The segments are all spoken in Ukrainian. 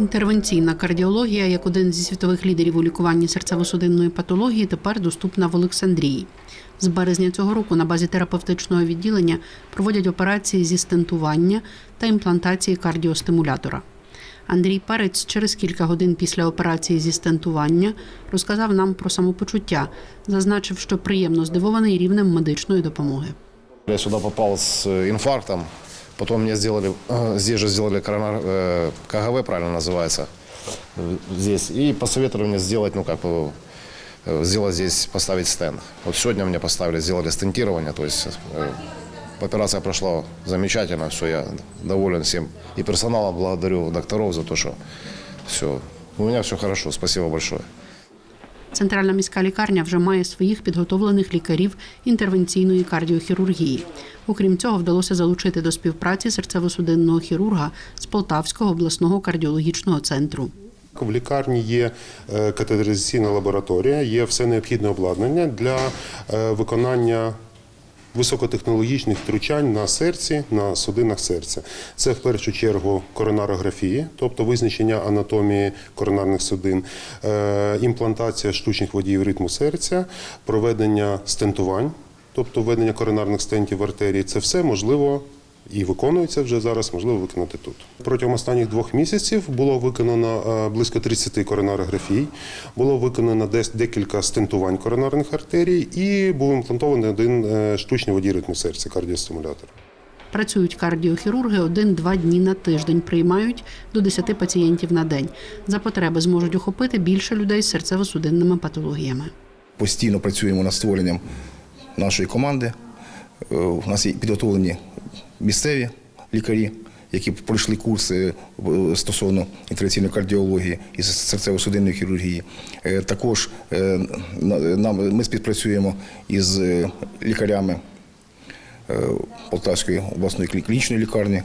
Інтервенційна кардіологія, як один зі світових лідерів у лікуванні серцево-судинної патології, тепер доступна в Олександрії. З березня цього року на базі терапевтичного відділення проводять операції зі стентування та імплантації кардіостимулятора. Андрій Перець через кілька годин після операції зі стентування розказав нам про самопочуття, зазначив, що приємно здивований рівнем медичної допомоги. Я сюда попал с э, инфарктом, потом мне сделали, э, здесь же сделали коронар, э, КГВ, правильно называется, э, здесь, и посоветовали мне сделать, ну как бы, э, сделать здесь, поставить стенд. Вот сегодня мне поставили, сделали стентирование, то есть э, операция прошла замечательно, все, я доволен всем. И персоналом благодарю докторов за то, что все, у меня все хорошо, спасибо большое. Центральна міська лікарня вже має своїх підготовлених лікарів інтервенційної кардіохірургії. Окрім цього, вдалося залучити до співпраці серцево-судинного хірурга з Полтавського обласного кардіологічного центру. В лікарні є катедризаційна лабораторія, є все необхідне обладнання для е, виконання високотехнологічних втручань на серці, на судинах серця. Це в першу чергу коронарографії, тобто визначення анатомії коронарних судин, е, імплантація штучних водіїв ритму серця, проведення стентувань, тобто введення коронарних стентів в артерії. Це все можливо і виконується вже зараз, можливо виконати тут. Протягом останніх двох місяців було виконано е, близько 30 коронарографій, було виконано десь декілька стентувань коронарних артерій і був імплантований один е, штучний водій ритму серця кардіостимулятор. Працюють кардіохірурги один-два дні на тиждень, приймають до 10 пацієнтів на день. За потреби зможуть охопити більше людей з серцево-судинними патологіями. постійно працюємо над створенням нашої команди. Е, У нас є підготовлені місцеві лікарі, які пройшли курси е, стосовно інтервенційної кардіології і серцево-судинної хірургії. Е, Також е, ми співпрацюємо із лікарями Полтавської обласної клінічної лікарні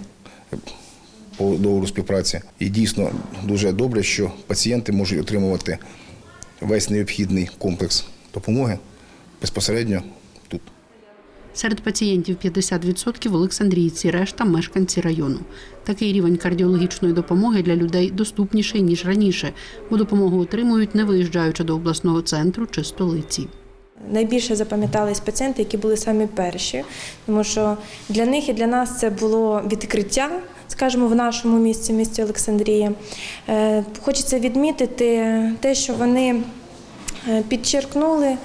по договору співпраці. І дійсно дуже добре, що пацієнти можуть отримувати весь необхідний комплекс допомоги безпосередньо. Серед пацієнтів 50% олександрійці, решта мешканці району. Такий рівень кардіологічної допомоги для людей доступніший ніж раніше, бо допомогу отримують, не виїжджаючи до обласного центру чи столиці. Найбільше запам'ятались пацієнти, які були самі перші, тому що для них і для нас це було відкриття, скажімо, в нашому місті, місті Олександрія. Е, Хочеться відмітити те, що вони е, підчеркнули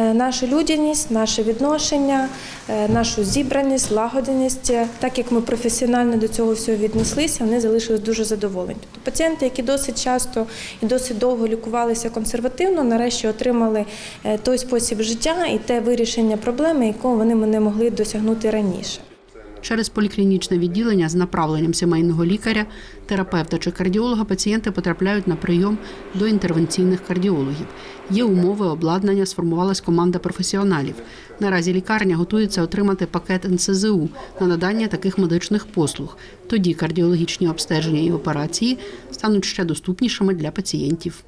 нашу людяність, наше відношення, е, нашу зібраність, лагоденість. Е, Так як ми професіонально до цього всього віднеслися, вони залишились дуже задоволені. Тобто пацієнти, які досить часто і досить довго лікувалися консервативно, нарешті отримали е, той спосіб життя і те вирішення проблеми, якого вони не могли досягнути раніше. Через поліклінічне відділення з направленням сімейного лікаря, терапевта чи кардіолога пацієнти потрапляють на прийом до інтервенційних кардіологів. Є умови, обладнання, сформувалась команда професіоналів. Наразі лікарня готується отримати пакет НСЗУ на надання таких медичних послуг. Тоді кардіологічні обстеження і операції стануть ще доступнішими для пацієнтів.